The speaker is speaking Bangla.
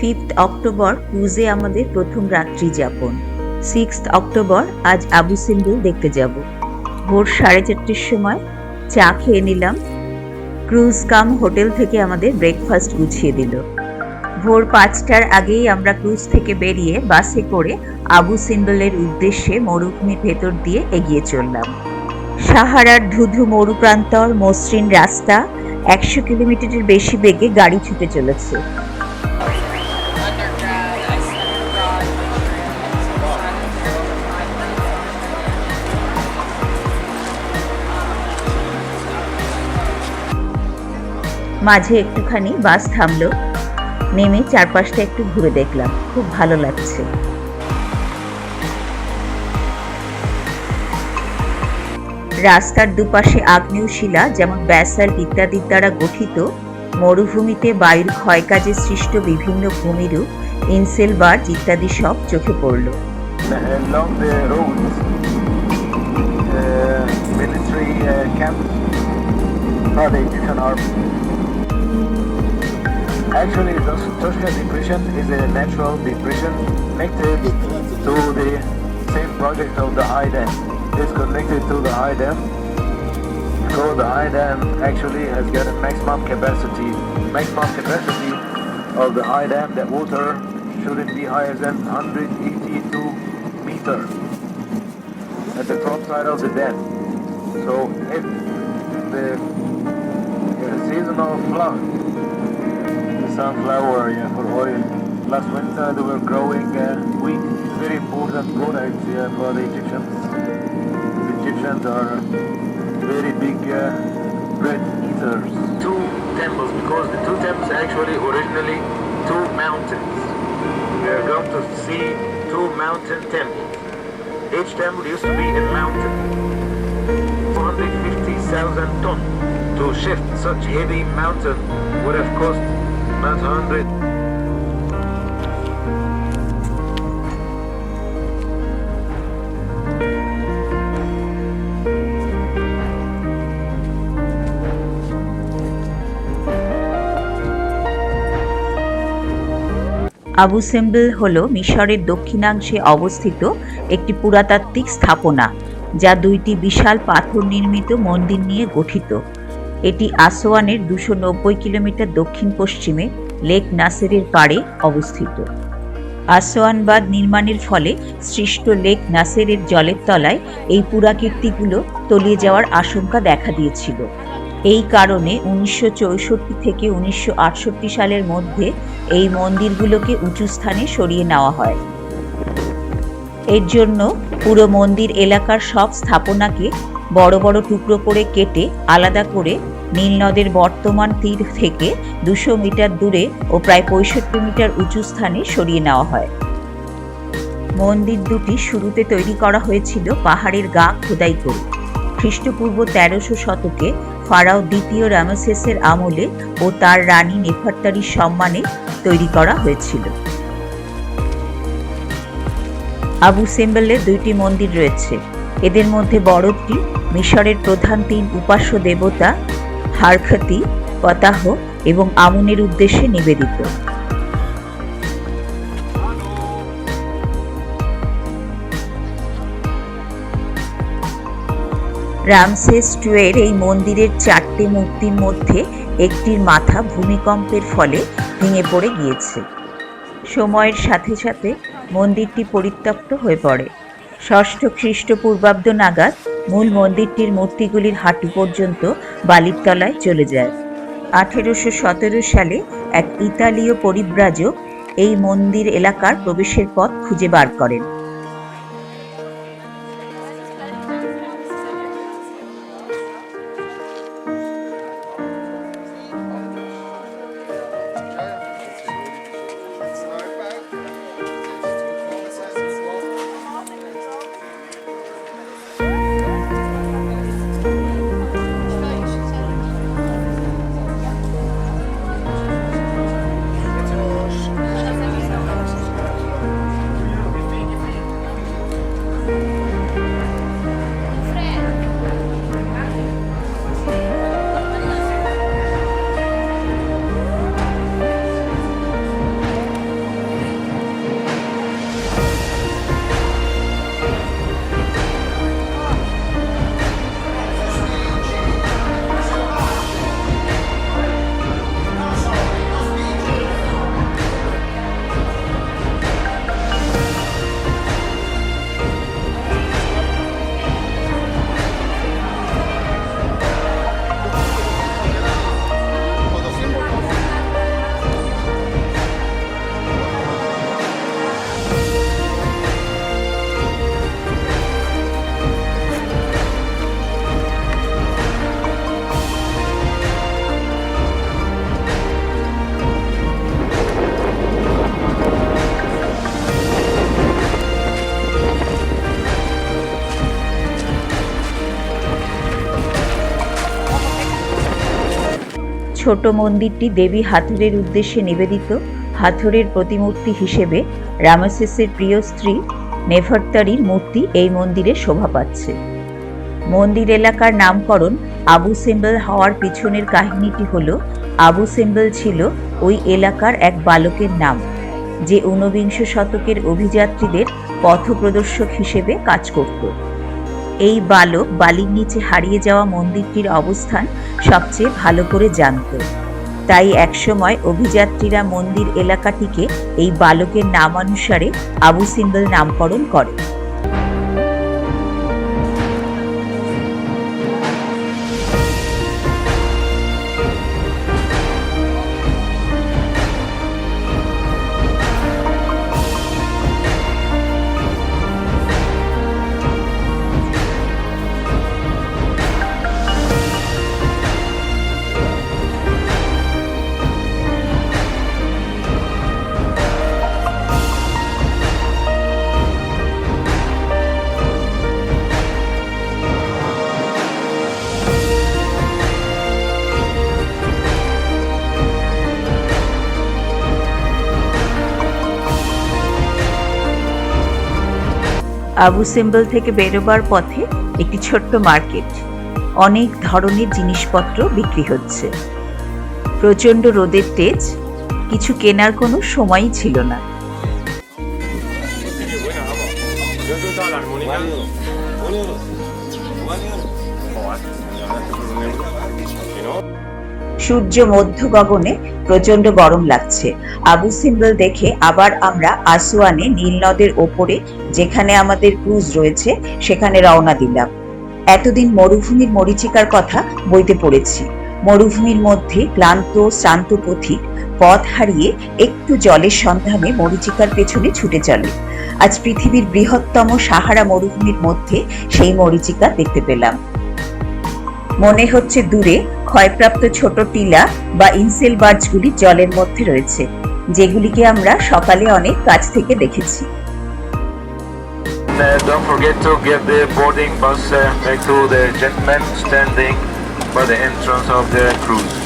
ফিফথ অক্টোবর ক্রুজে আমাদের প্রথম রাত্রি যাপন। সিক্সথ অক্টোবর, আজ আবু সিম্বুল দেখতে যাব। ভোর সাড়ে চারটের সময় চা খেয়ে নিলাম। ক্রুজ কাম হোটেল থেকে আমাদের ব্রেকফাস্ট গুছিয়ে দিল। ভোর পাঁচটার আগেই আমরা ক্রুজ থেকে বেরিয়ে বাসে করে আবু সিম্বলের উদ্দেশ্যে মরুভূমির ভেতর দিয়ে এগিয়ে চললাম। সাহারার ধুধু মরুপ্রান্তর মসৃণ রাস্তা একশো কিলোমিটারের বেশি বেগে গাড়ি ছুটে চলেছে। মাঝে একটুখানি বাস থামলো। নেমে চারপাশটা একটু ঘুরে দেখলাম। খুব ভালো লাগছে। রাস্তার দুপাশে আগ্নেয় শিলা যেমন ব্যাসাল্ট ইত্যাদির দ্বারা গঠিত মরুভূমিতে বায়ুর ক্ষয়কাজে সৃষ্ট বিভিন্ন ভূমিরূপ ইনসেল বার্জ ইত্যাদি সব চোখে পড়ল। Military uh, camps. Actually, the Toshka depression is a natural depression connected to the same project of the high dam. It's connected to the high dam because the high dam actually has got a maximum capacity. Maximum capacity of the high dam, that water shouldn't be higher than 182 meter at the top side of the dam. So if the seasonal flood, sunflower yeah, for oil, last winter they were growing uh, wheat, very important product yeah, for the Egyptians. The Egyptians are very big uh, bread eaters. Two temples, because the two temples actually originally two mountains. We are going to see two mountain temples. Each temple used to be a mountain. 250,000 tons. To shift such heavy mountain would have cost not 100 Abu Simbel হল মিশরের দক্ষিণাংশে অবস্থিত একটি পুরাতাত্ত্বিক স্থাপনা, যা দুইটি বিশাল পাথর নির্মিত মন্দির নিয়ে গঠিত। এটি আসোয়ানের দুশো নব্বই কিলোমিটার দক্ষিণ পশ্চিমে লেক নাসেরের পাড়ে অবস্থিত। আসোয়ান বাঁধ নির্মাণের ফলে সৃষ্ট লেক নাসেরের জলের তলায় এই পুরাকীর্তিগুলো তলিয়ে যাওয়ার আশঙ্কা দেখা দিয়েছিল। এই কারণে উনিশশো চৌষট্টি থেকে উনিশশো আটষট্টি সালের মধ্যে এই মন্দিরগুলোকে উঁচু স্থানে সরিয়ে নেওয়া হয়। এর জন্য পুরো মন্দির এলাকার সব স্থাপনাকে বড় বড় টুকরো করে কেটে আলাদা করে নীলনদের বর্তমান তীর থেকে দুশো মিটার দূরে ও প্রায় পঁয়ষট্টি মিটার উঁচু স্থানে সরিয়ে নেওয়া হয়। মন্দির দুটি শুরুতে তৈরি করা হয়েছিল পাহাড়ের গা খোদাই করে। খ্রিস্টপূর্ব তেরোশো শতকে ফারাও দ্বিতীয় রামেসেসের আমলে ও তার রানী নেফারতারির সম্মানে তৈরি করা হয়েছিল। আবু সিম্বলের দুইটি মন্দির রয়েছে। এদের মধ্যে বড়টি মিশরের প্রধান তিন উপাস্য দেবতা হারখতি পতাহ এবং আমনের উদ্দেশ্যে নিবেদিত। রামসেস টুয়ের এই মন্দিরের চারটে মূর্তির মধ্যে একটির মাথা ভূমিকম্পের ফলে ভেঙে পড়ে গিয়েছে। সময়ের সাথে সাথে মন্দিরটি পরিত্যক্ত হয়ে পড়ে। ষষ্ঠ খ্রিস্টপূর্বাব্দ নাগাদ মূল মন্দিরটির মূর্তিগুলির হাঁটু পর্যন্ত বালির তলায় চলে যায়। আঠেরোশো সতেরো সালে এক ইতালীয় পরিব্রাজক এই মন্দির এলাকার প্রবেশের পথ খুঁজে বার করেন। ছোট মন্দিরটি দেবী হাথুরের উদ্দেশ্যে নিবেদিত হাথুরের প্রতিমূর্তি হিসেবে রামাসেসের প্রিয় স্ত্রী নেফারতারির মূর্তি এই মন্দিরে শোভা পাচ্ছে। মন্দির এলাকার নামকরণ আবু সিম্বল হওয়ার পিছনের কাহিনীটি হল, আবু সিম্বল ছিল ওই এলাকার এক বালকের নাম, যে ঊনবিংশ শতকের অভিযাত্রীদের পথপ্রদর্শক হিসেবে কাজ করত। এই বালক বালির নিচে হারিয়ে যাওয়া মন্দিরটির অবস্থান সবচেয়ে ভালো করে জানত। তাই একসময় অভিযাত্রীরা মন্দির এলাকাটিকে এই বালকের নামানুসারে আবু সিম্বল নামকরণ করে। আবু সিম্বল থেকে বেরোবার পথে একটি ছোট্ট মার্কেট। অনেক ধরনের জিনিসপত্র বিক্রি হচ্ছে। প্রচণ্ড রোদের তেজ, কিছু কেনার কোনো সময়ই ছিল না। সূর্য মধ্য গগনে প্রচণ্ড গরম লাগছে। আবু সিম্বল দেখে আবার আমরা আসওয়ানে নীল নদের ওপরে, যেখানে আমাদের ক্রুজ রয়েছে, সেখানে রওনা দিলাম। এতদিন মরুভূমির মরিচিকার কথা বইতে পড়েছি। মরুভূমির মধ্যে ক্লান্ত, শ্রান্ত পথিক পথ হারিয়ে একটু জলের সন্ধানে মরিচিকার পেছনে ছুটে চলে। আজ পৃথিবীর বৃহত্তম সাহারা মরুভূমির মধ্যে সেই মরিচিকা দেখতে পেলাম। মনে হচ্ছে দূরে ক্ষয়প্রাপ্ত ছোট টিলা বা ইনসেল বার্জগুলি জলের মধ্যে রয়েছে যেগুলিকে আমরা সকালে অনেক কাছ থেকে দেখেছি Uh, don't forget to give the boarding bus uh, to the gentleman standing by the entrance of the cruise.